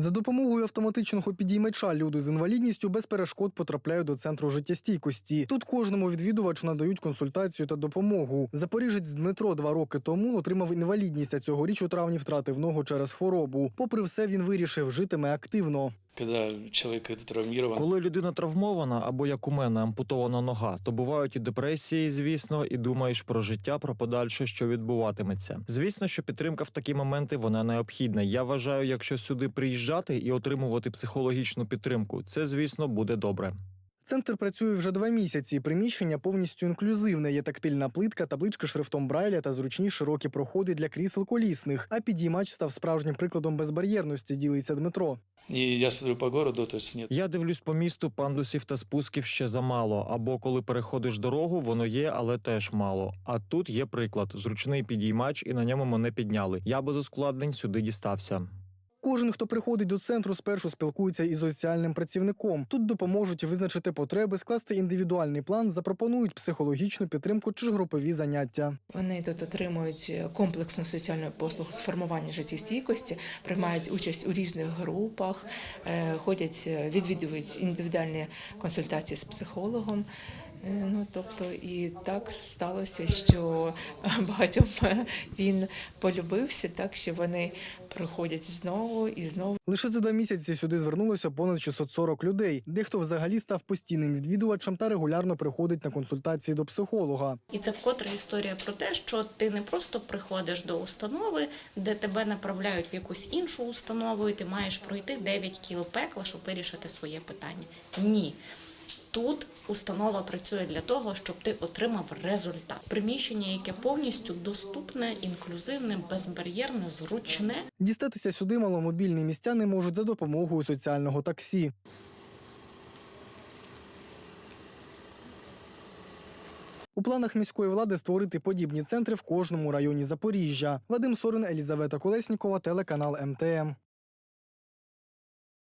За допомогою автоматичного підіймача люди з інвалідністю без перешкод потрапляють до центру життєстійкості. Тут кожному відвідувачу надають консультацію та допомогу. Запоріжець Дмитро два роки тому отримав інвалідність, а цьогоріч у травні втратив ногу через хворобу. Попри все, він вирішив житиме активно. Когда чоловік травмирован, Коли людина травмована або як у мене ампутована нога, то бувають і депресії, звісно, і думаєш про життя, про подальше, що відбуватиметься. Звісно, що підтримка в такі моменти вона необхідна. Я вважаю, якщо сюди приїжджати і отримувати психологічну підтримку, це звісно буде добре. Центр працює вже два місяці. Приміщення повністю інклюзивне. Є тактильна плитка, таблички шрифтом Брайля та зручні широкі проходи для крісел колісних. А підіймач став справжнім прикладом безбар'єрності, ділиться Дмитро. и я смотрю по городу, то есть нет Я дивлюсь по місту, пандусів та спусків ще замало. Або коли переходиш дорогу, воно є, але теж мало. А тут є приклад: зручний підіймач, і на ньому мене підняли. Я без ускладнень сюди дістався. Кожен, хто приходить до центру, спершу спілкується із соціальним працівником. Тут допоможуть визначити потреби, скласти індивідуальний план, запропонують психологічну підтримку чи групові заняття. Вони тут отримують комплексну соціальну послугу з формування життєстійкості, приймають участь у різних групах, е, ходять, е, відвідують індивідуальні консультації з психологом. Е, Ну, тобто, і так сталося, що багатьом він полюбився, так що вони приходять знову і знову. Лише за два місяці сюди звернулося понад 640 людей. Дехто взагалі став постійним відвідувачем та регулярно приходить на консультації до психолога. І це вкотре історія про те, що ти не просто приходиш до установи, де тебе направляють в якусь іншу установу, і ти маєш пройти 9 кіл пекла, щоб вирішити своє питання. Ні. Тут установа працює для того, щоб ти отримав результат. Приміщення, яке повністю доступне, інклюзивне, безбар'єрне, зручне. Дістатися сюди маломобільні містяни можуть за допомогою соціального таксі. У планах міської влади створити подібні центри в кожному районі Запоріжжя. Вадим Сорин, Елізавета Колеснікова, телеканал МТМ.